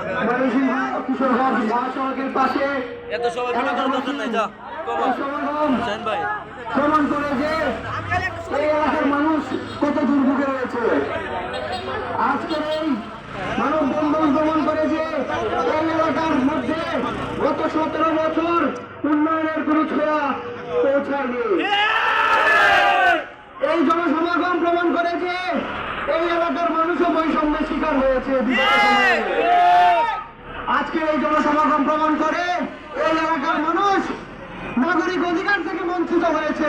ময়মনসিংহ কিশোরগঞ্জ মহাসড়কের পাশে এত সবাই বিনোদন দরকার নাই যা কমা। এই ভাই। প্রমাণ করে যে এই এলাকার মানুষ কত দুর্ভোগে রয়েছে। আজকের এই মানব বন্ধন প্রমাণ করে যে এই এলাকার মধ্যে গত সতেরো বছর উন্নয়নের কোনো ছোঁয়া পৌঁছায়নি। এই জনসমাগম প্রমাণ করে যে এই এলাকার মানুষও বৈষম্যের শিকার হয়েছে। আজকের এই জনসমাগম প্রমাণ করে এই এলাকার মানুষ নাগরিক অধিকার থেকে বঞ্চিত হয়েছে।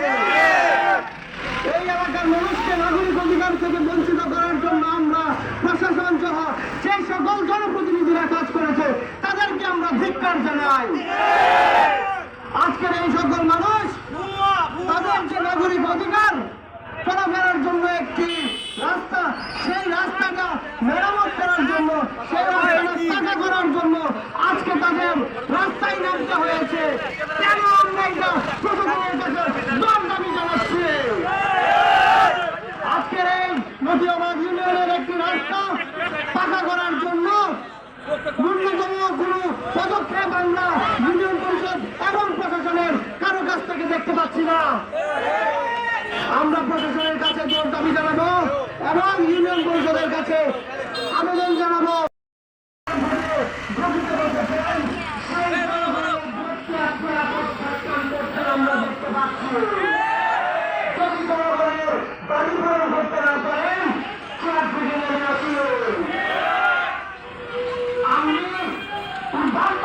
এই এলাকার মানুষকে নাগরিক অধিকার থেকে বঞ্চিত করার জন্য আমরা প্রশাসন সহ যে সকল জনপ্রতিনিধিরা কাজ করেছে, তাদেরকে আমরা ধিক্কার জানাই। আজকের এই সকল মানুষ, তাদের যে নাগরিক অধিকার, চলাফেরার জন্য একটি রাস্তা, সেই রাস্তাটা মেরামত ইউনিয়ন পরিষদের কাছে আবেদন জানাব। আমরা